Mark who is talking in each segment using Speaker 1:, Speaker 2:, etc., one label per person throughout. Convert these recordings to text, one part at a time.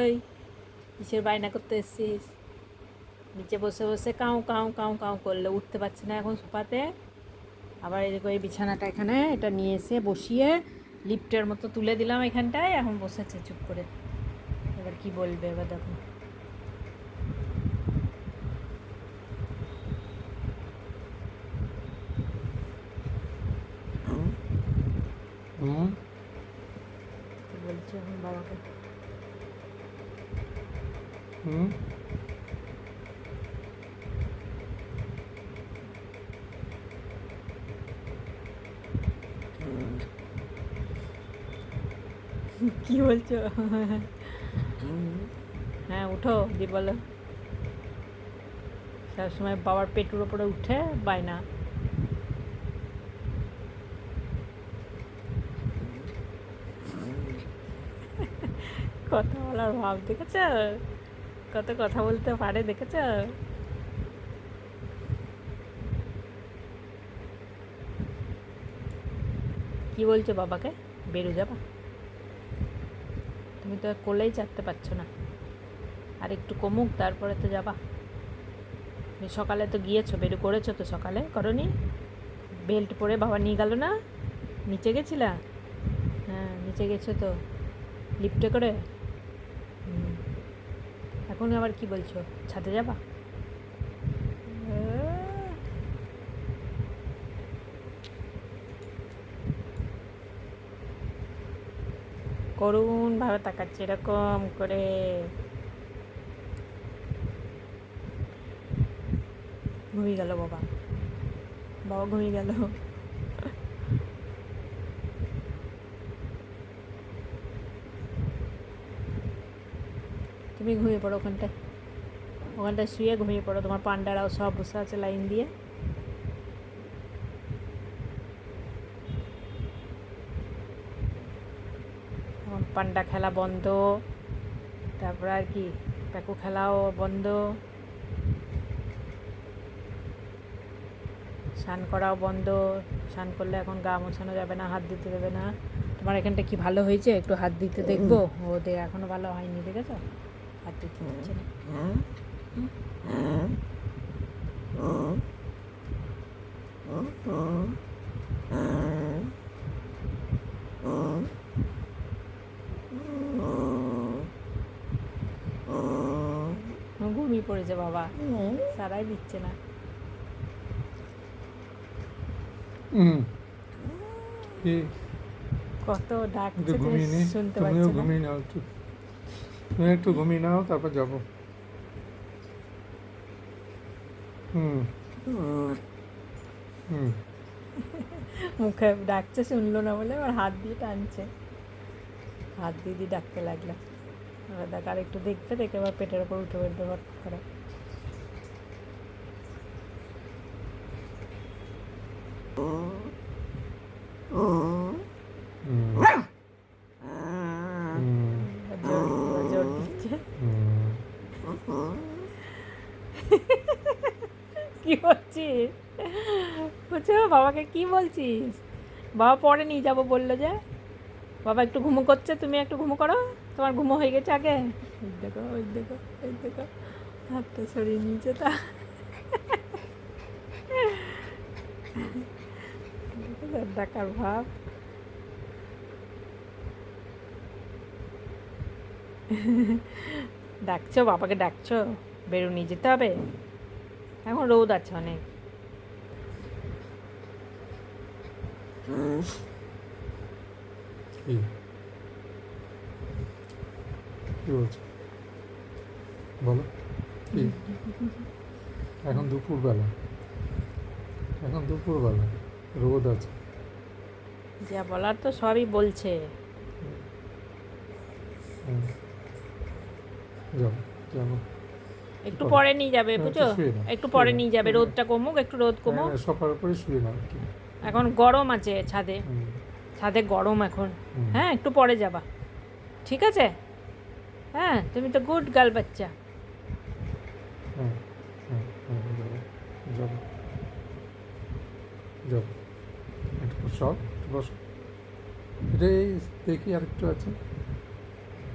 Speaker 1: ওই কিসের বায়না করতে এসছিস? নিচে বসে বসে কাউ কাউ কাউ কাউ করলে উঠতে পারছি না এখন সোফাতে। আবার এরকম এই বিছানাটা এখানে, এটা নিয়ে এসে বসিয়ে লিফটের মতো তুলে দিলাম এখানটায়, এখন বসেছে চুপ করে। এবার কি বলবে, এবার দেখো
Speaker 2: হুম
Speaker 1: কি বলছে এখন বাবাকে
Speaker 2: হুম
Speaker 1: কি বলছো? হ্যাঁ উঠো দি বলো সবসময় বাবার পেটুর ওপরে উঠে বায়না। কথা বলার ভাব দেখেছ? কত কথা বলতে পারে, দেখেছ? কি বলছো বাবাকে? বেরো যাবা? তুমি তো আর কোলেই চাপতে পারছ না। আর একটু কমুক, তারপরে তো যাবা। তুমি সকালে তো গিয়েছো, বেরো করেছ তো সকালে? করনি? বেল্ট পরে বাবা নিয়ে গেল না? নিচে গেছিলা? হ্যাঁ নিচে গেছো তো। লিফটে করে। এখন আবার কি বলছো? ছাদে যাবা? করুণ ভাবে তাকাচ্ছে এরকম করে। ঘুমিয়ে গেল বাবা। বাবা ঘুমিয়ে গেল। তুমি ঘুমিয়ে পড়ো ওখানটায়। ওখানটায় শুয়ে ঘুমিয়ে পড়ো। তোমার পান্ডারাও সব বসে আছে লাইন দিয়ে এখন পান্ডা খেলা বন্ধ তারপর আর কি প্যাকু খেলাও বন্ধ স্নান করাও বন্ধ স্নান করলে এখন গা মোছানো যাবে না হাত দিতে দেবে না তোমার এখানটা কি ভালো হয়েছে একটু হাত দিতে দেখব ও দে এখনও ভালো হয়নি দেখেছ হাত দিতে দিচ্ছে না ঘুমিয়ে পড়েছে বাবা। সারাই দিচ্ছে না। কত ডাকছে
Speaker 2: ঘুমিয়ে
Speaker 1: শুনতে পাচ্ছ
Speaker 2: ঘুমিয়ে নাও একটু। তুমি একটু ঘুমিয়ে নাও তারপর যাব। হুম। হুম।
Speaker 1: মুখে ডাকছে শুনলো না বলে আবার হাত দিয়ে টানছে। হাত দিয়ে দিয়ে ডাকতে লাগল। এবার দেখ আর একটু দেখতে দেখে আবার পেটের ওপর উঠে পড়বে হট করে। কি বলছিস? বলছে বাবাকে কি বলছিস? বাবা পরে নিয়ে যাব বলল যে। বাবা একটু ঘুমো করছে তুমি একটু ঘুমো করো। তোমার ঘুমো হয়ে গেছে আগে? ওই দেখো ওই দেখো ওই দেখো। হাতটা সরিয়ে নিয়েছে তা। ডাকার ভাব। ডাকছো বাবাকে ডাকছো? বেরো নিয়ে যেতে হবে? এখন রোদ আছে অনেক।
Speaker 2: কি বলছো বলো। কি এখন দুপুরবেলা। এখন দুপুরবেলা। রোদ আছে।
Speaker 1: যা বলার তো সবই বলছে।
Speaker 2: যাও যাব।
Speaker 1: একটু
Speaker 2: পরে।
Speaker 1: নিয়ে যাবে
Speaker 2: হ্যাঁ,
Speaker 1: বুঝছ?
Speaker 2: একটু
Speaker 1: পরে নিয়ে যাবে রোদটা কমুক একটু রোদ কমুক।
Speaker 2: হ্যাঁ, সবার শুয়ে নাও
Speaker 1: এখন গরম আছে ছাদে। ছাদে গরম এখন। হ্যাঁ একটু পরে যাবা। ঠিক আছে? হ্যাঁ তুমি তো গুড গার্ল বাচ্চা।
Speaker 2: একটু বসো দেখি আর একটু আছে।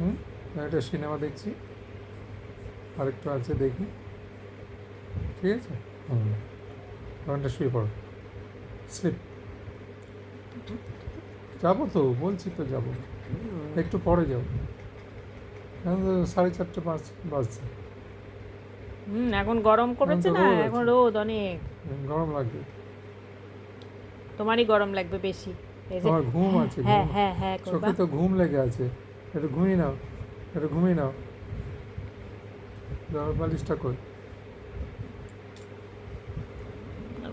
Speaker 2: হুম, একটা সিনেমা দেখছি। আরেকটু আছে, দেখি। ঠিক আছে? হুম শুয়ে পড়ো। স্লিপ। যাব তো, বলছি তো যাব। একটু পরে যাব। সাড়ে চারটে পাঁচ বাজছে।
Speaker 1: হুম এখন গরম করেছে না? এখন রোদ অনেক।
Speaker 2: গরম লাগবে।
Speaker 1: তোমারই গরম লাগবে বেশি।
Speaker 2: আমার ঘুম আছে
Speaker 1: হ্যাঁ হ্যাঁ হ্যাঁ
Speaker 2: চোখে তো ঘুম লেগে আছে। একটু ঘুমিয়ে নাও একটু ঘুমিয়ে নাও। জল বালিশটা কই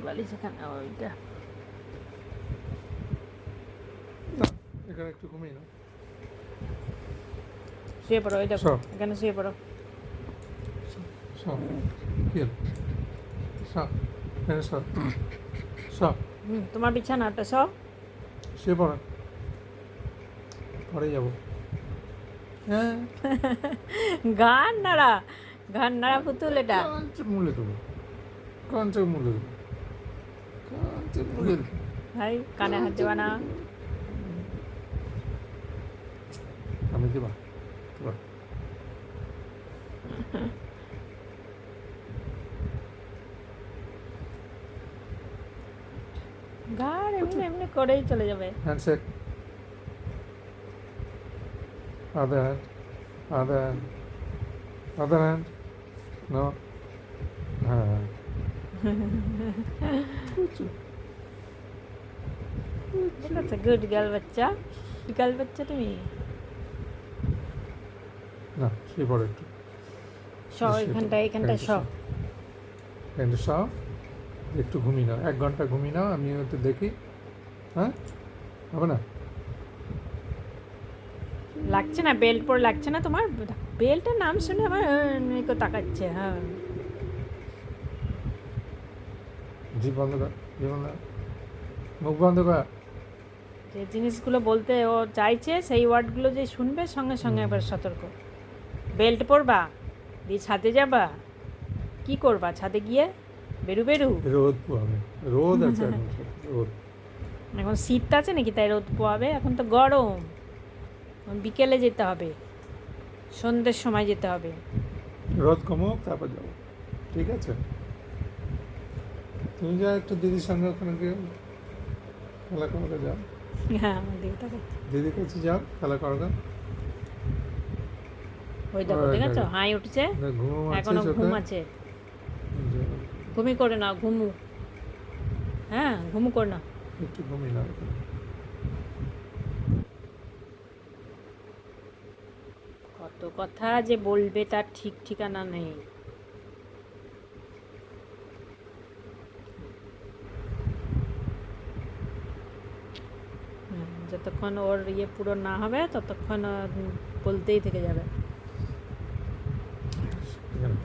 Speaker 1: বালিশ এখানে ওইটা।
Speaker 2: এখানে একটু ঘুমিয়ে নাও।
Speaker 1: শুয়ে পড়ো ওই দেখো। এখানে শুয়ে পড়ো তোমার বিছানাটা সব
Speaker 2: শুয়ে পড়ো পরে যাব
Speaker 1: গান নাড়া গান নাড়া পুতুল এটা
Speaker 2: মুলে দেবো কাঞ্চে মুলে দেবো কাঞ্চে মুলে
Speaker 1: ভাই কানে হাত দেবা না
Speaker 2: আমি দেবা দেবা
Speaker 1: গান এমনি এমনি করেই চলে যাবে
Speaker 2: handshake. Other hand. Other hand. Other hand. No. হ্যাঁ
Speaker 1: ঠিক আছে গুড গার্ল বাচ্চা গার্ল বাচ্চা তুমি
Speaker 2: না শুয়ে পড়ো একটু।
Speaker 1: স এখানটা এখানটা স
Speaker 2: এখানটা সব একটু ঘুমিয়ে নাও। এক ঘণ্টা ঘুমিয়ে নাও আমি একটু দেখি। হ্যাঁ? হবে না?
Speaker 1: লাগছে না? বেল্ট পরে লাগছে না তোমার? বেল্টের নাম শুনে আমার কেউ তাকাচ্ছে হ্যাঁ।
Speaker 2: জিভ বন্ধ কর জিভ বন্ধ মুখ বন্ধ কর।
Speaker 1: যে জিনিসগুলো বলতে ও চাইছে সেই ওয়ার্ডগুলো যে শুনবে সঙ্গে সঙ্গে এবার সতর্ক। বেল্ট পরবা? দিয়ে ছাদে যাবা? কি করবা ছাদে গিয়ে? বেরু বেরু।
Speaker 2: রোদ পোয়াবে। রোদ আছে রোদ।
Speaker 1: এখন শীত আছে নাকি? তাই রোদ পোয়াবে। এখন তো গরম। এখন বিকেলে যেতে হবে। সন্ধ্যের সময় যেতে হবে।
Speaker 2: রোদ কমুক তারপর যাব। ঠিক আছে? তুমি যা একটু দিদির সঙ্গে ওখানে গিয়ে খেলা করতে যাও।
Speaker 1: হ্যাঁ দিকে
Speaker 2: কাছে যাও খেলা করো।
Speaker 1: ওই দেখো ঠিক আছে হাই উঠছে
Speaker 2: এখনও
Speaker 1: ঘুম আছে। ঘুমি করে নাও ঘুমু। হ্যাঁ ঘুমু করে
Speaker 2: একটু নাও।
Speaker 1: কত কথা যে বলবে তার ঠিক ঠিকানা নেই। যতক্ষণ ওর ইয়ে পুরো না হবে ততক্ষণ বলতেই থেকে যাবে।
Speaker 2: এখানে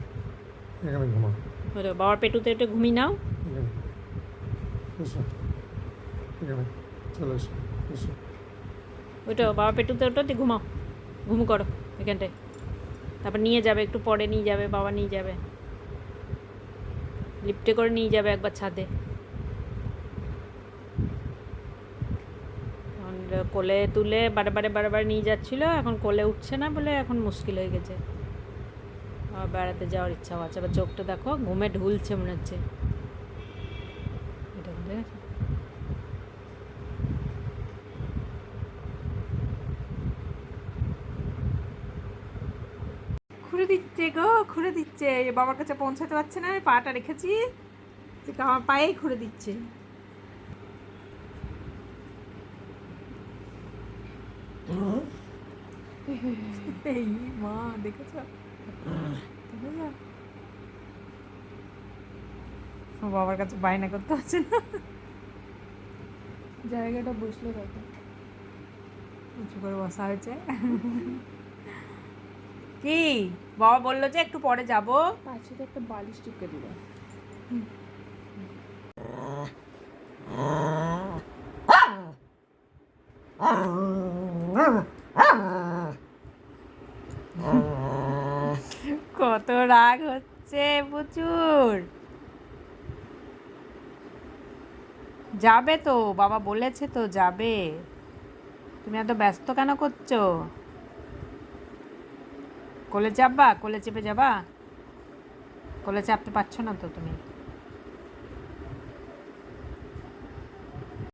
Speaker 2: এখানে
Speaker 1: দেখো, বাবার পেটুতে একটু ঘুমিয়ে নাও।
Speaker 2: এখানে এসো এখানে চলে এসো এসো।
Speaker 1: ওইটা বাবা পেটুতে ওটা দিয়ে ঘুমাও। ঘুমু করো এখানটায়। তারপর নিয়ে যাবে একটু পরে নিয়ে যাবে বাবা নিয়ে যাবে। লিফটে করে নিয়ে যাবে একবার ছাদে। কোলে তুলে বারে বারে বারে বারে নিয়ে যাচ্ছিল এখন কোলে উঠছে না বলে এখন মুশকিল হয়ে গেছে। আবার বেড়াতে যাওয়ার ইচ্ছা আছে আবার চোখটা দেখো ঘুমে ঢুলছে মনে হচ্ছে। এটা খুঁড়ে দিচ্ছে গো খুঁড়ে দিচ্ছে। বাবার কাছে পৌঁছাতে পারছে না আমি পাটা রেখেছি। আমার পায়েই খুঁড়ে দিচ্ছে। এই মা দেখেছ? বাবার কাছে বায়না করতে হচ্ছে না।
Speaker 3: জায়গাটা বসলে দেখো
Speaker 1: উঁচু করে বসা হয়েছে। কি? বাবা বলল যে একটু পরে যাব।
Speaker 3: পাশে তো একটা বালিশ টিপকে দিল।
Speaker 1: কত রাগ হচ্ছে প্রচুর। যাবে তো, বাবা বলেছে তো যাবে। তুমি এত ব্যস্ত কেন করছ? কোলে চাপবা কোলে চেপে যাবা? কোলে চাপতে পারছ না তো তুমি?